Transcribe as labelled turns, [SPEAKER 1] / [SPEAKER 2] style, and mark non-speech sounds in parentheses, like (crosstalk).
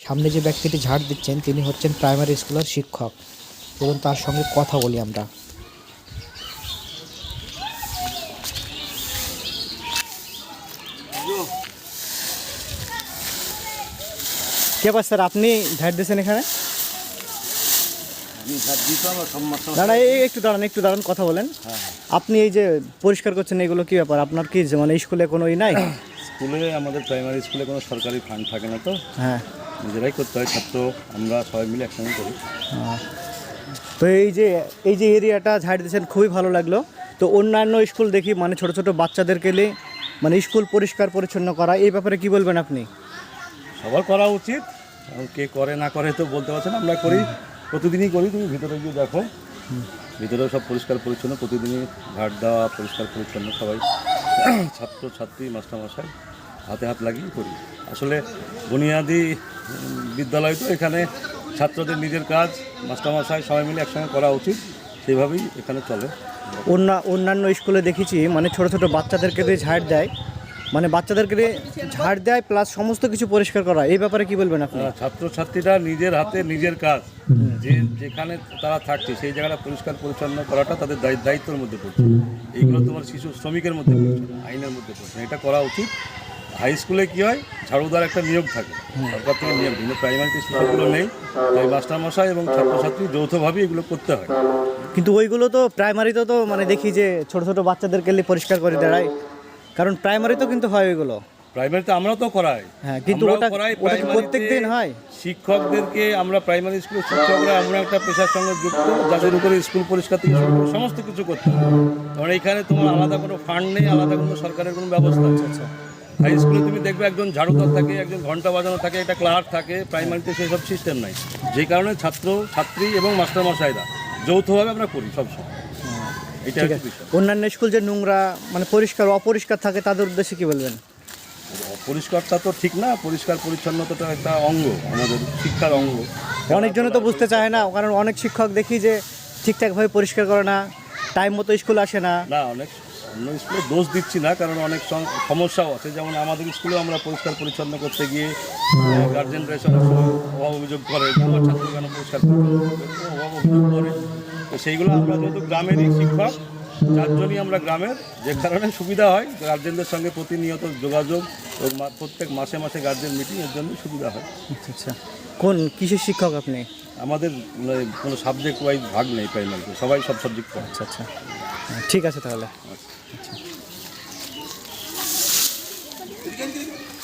[SPEAKER 1] সামনে যে ব্যক্তিটি ঝাড় দিচ্ছেন তিনি হচ্ছেন প্রাইমারি স্কুলের শিক্ষক। এবং তার সঙ্গে কথা বলি আমরা। কে পাস স্যার আপনি ঝাড় দিয়েছেন এখানে? দাঁড়া এই একটু দাঁড়ান একটু দাঁড়ান কথা বলেন। আপনি এই যে পরিষ্কার করছেন এগুলো কি ব্যাপার? আপনার কি মানে স্কুলে কোনো ই নাই? (coughs)
[SPEAKER 2] স্কুলে আমাদের প্রাইমারি স্কুলে কোনো সরকারি ফান্ড থাকে না তো।
[SPEAKER 1] হ্যাঁ।
[SPEAKER 2] নিজেরাই করতে হয় ছাত্র আমরা সবাই মিলে একসঙ্গে করি।
[SPEAKER 1] তো এই যে এই যে এরিয়াটা ঝাড় দিয়েছেন খুবই ভালো লাগল। তো অন্যান্য স্কুল দেখি মানে ছোট ছোট বাচ্চাদেরকে নিয়ে মানে স্কুল পরিষ্কার পরিচ্ছন্ন করা এই ব্যাপারে কি বলবেন আপনি?
[SPEAKER 2] সবার করা উচিত কে করে না করে তো বলতে পারছেন আমরা করি প্রতিদিনই করি তুমি ভিতরে গিয়ে দেখো। ভিতরেও সব পরিষ্কার পরিচ্ছন্ন প্রতিদিনই ঝাড় দেওয়া পরিষ্কার পরিচ্ছন্ন সবাই। ছাত্র ছাত্রী মাস্টারমশাই হাতে হাত লাগিয়ে করি। আসলে বুনিয়াদি বিদ্যালয় তো এখানে ছাত্রদের নিজের কাজ মাস্টারমশাই সবাই মিলে একসঙ্গে করা উচিত সেইভাবেই এখানে চলে।
[SPEAKER 1] অন্য অন্যান্য স্কুলে দেখেছি মানে ছোট ছোট বাচ্চাদেরকে দিয়ে ঝাড় দেয় মানে বাচ্চাদেরকে দিয়ে ঝাড় দেয় প্লাস সমস্ত কিছু পরিষ্কার করা এই ব্যাপারে কি বলবেন আপনি?
[SPEAKER 2] ছাত্রছাত্রীরা নিজের হাতে নিজের কাজ যে যেখানে তারা থাকছে সেই জায়গাটা পরিষ্কার পরিচ্ছন্ন করাটা তাদের দায়ি- দায়িত্বের মধ্যে পড়ছে। এইগুলো তোমার শিশু শ্রমিকের মধ্যে পড়ছে আইনের মধ্যে পড়ছে এটা করা উচিত। হাই স্কুলে কি হয়? ঝাড়ুদার একটা নিয়োগ থাকে। সরকার থেকে নিয়োগ। কিন্তু প্রাইমারি স্কুলগুলো নেই তাই মাস্টারমশাই এবং ছাত্রছাত্রী যৌথভাবে এগুলো করতে হয়।
[SPEAKER 1] কিন্তু ওইগুলো তো প্রাইমারিতে তো মানে দেখি যে ছোট ছোট বাচ্চাদেরকে নিয়ে পরিষ্কার করে দেয়। কারণ প্রাইমারিতেও কিন্তু হয় ওইগুলো।
[SPEAKER 2] প্রাইমারিতে আমরাও তো করাই।
[SPEAKER 1] হ্যাঁ, কিন্তু ওটা-
[SPEAKER 2] করাই,
[SPEAKER 1] ওটা কি
[SPEAKER 2] প্রাইমারিতে
[SPEAKER 1] প্রত্যেকদিন হয়?
[SPEAKER 2] শিক্ষকদেরকে আমরা প্রাইমারি স্কুলের শিক্ষকরা আমরা একটা পেশার সঙ্গে যুক্ত যাদের উপরে স্কুল পরিষ্কার থেকে শুরু করে সমস্ত কিছু করতে হয়। কারণ এখানে তোমার আলাদা কোনো ফান্ড নেই আলাদা কোনো সরকারের কোনো ব্যবস্থা আছে হাই স্কুলে তুমি দেখবে একজন ঝাড়ুদার থাকে একজন ঘণ্টা বাজানো থাকে একটা ক্লার্ক থাকে প্রাইমারিতে সেই সব সিস্টেম নাই। যেই কারণে ছাত্র ছাত্রী এবং মাস্টারমশাইরা যৌথভাবে আমরা করি সবসময়। এটা
[SPEAKER 1] আছে।
[SPEAKER 2] বিষয়।
[SPEAKER 1] অন্যান্য স্কুল যে নোংরা মানে পরিষ্কার অপরিষ্কার থাকে তাদের উদ্দেশ্যে কি বলবেন?
[SPEAKER 2] পরিষ্কারটা তো ঠিক না পরিষ্কার পরিচ্ছন্নতাটা একটা অঙ্গ আমাদের শিক্ষার অঙ্গ।
[SPEAKER 1] অনেকজনে তো বুঝতে চায় না কারণ অনেক শিক্ষক দেখি যে ঠিকঠাকভাবে পরিষ্কার করে না টাইম মতো স্কুল আসে না।
[SPEAKER 2] না অনেক অন্য স্কুলে দোষ দিচ্ছি না কারণ অনেক সমস্যাও আছে। যেমন আমাদের স্কুলে আমরা পরিষ্কার পরিচ্ছন্ন করতে গিয়ে গার্জেনরা এসব অভাব অভিযোগ করে ছাত্র কেন পরিষ্কার অভাব অভিযোগ করে। তো সেইগুলো আমরা যেহেতু গ্রামেরই শিক্ষক চারজনই আমরা গ্রামের যে কারণে সুবিধা হয় গার্জেনদের সঙ্গে প্রতিনিয়ত যোগাযোগ প্রত্যেক মাসে মাসে গার্জেন মিটিং এর জন্য সুবিধা হয়।
[SPEAKER 1] আচ্ছা আচ্ছা। কোন কিসের শিক্ষক আপনি?
[SPEAKER 2] আমাদের মানে কোনো সাবজেক্ট ওয়াইজ ভাগ নেই প্রাইমারিতে সবাই সব সাবজেক্ট পড়ে।
[SPEAKER 1] আচ্ছা আচ্ছা। ঠিক আছে তাহলে।
[SPEAKER 2] Did you